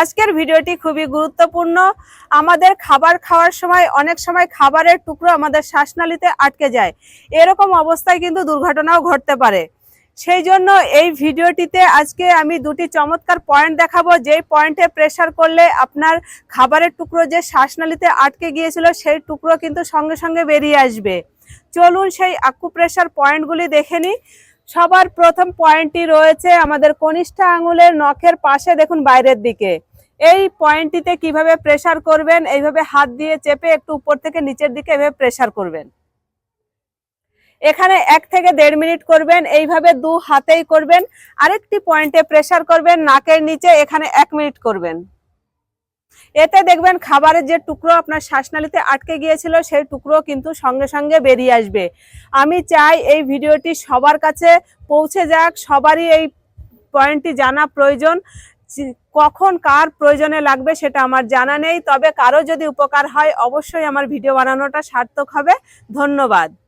আজকের ভিডিওটি খুবই গুরুত্বপূর্ণ। আমাদের খাবার খাওয়ার সময় অনেক সময় খাবারের টুকরো আমাদের শ্বাসনালীতে আটকে যায়। এরকম অবস্থায় কিন্তু দুর্ঘটনাও ঘটতে পারে। সেই জন্য এই ভিডিওটিতে আজকে আমি দুটি চমৎকার পয়েন্ট দেখাবো। যেই পয়েন্টে প্রেসার করলে আপনার খাবারের টুকরো যে শ্বাসনালীতে আটকে গিয়েছিল, সেই টুকরো কিন্তু সঙ্গে সঙ্গে বেরিয়ে আসবে। চলুন সেই আকুপ্রেশার পয়েন্টগুলি দেখে নিই। সবার প্রথম পয়েন্টটি রয়েছে আমাদের কনিষ্ঠ আঙুলের নখের পাশে, দেখুন বাইরের দিকে। এই পয়েন্টটিতে কীভাবে প্রেসার করবেন, এইভাবে হাত দিয়ে চেপে একটু উপর থেকে নিচের দিকে এভাবে প্রেসার করবেন। এখানে এক থেকে দেড় মিনিট করবেন, এইভাবে দু হাতেই করবেন, আরেকটি পয়েন্টে প্রেসার করবেন, নাকের নিচে এখানে এক মিনিট করবেন। এতে দেখবেন খাবারের যে টুকরো আপনার শ্বাসনালীতে আটকে গিয়েছিল, সেই টুকরো কিন্তু সঙ্গে সঙ্গে বেরিয়ে আসবে। আমি চাই এই ভিডিওটি সবার কাছে পৌঁছে যাক, সবারই এই পয়েন্টটি জানা প্রয়োজন। কখন কার প্রয়োজনে লাগবে সেটা আমার জানা নেই। তবে কারও যদি উপকার হয়, অবশ্যই আমার ভিডিও বানানোটা সার্থক হবে। ধন্যবাদ।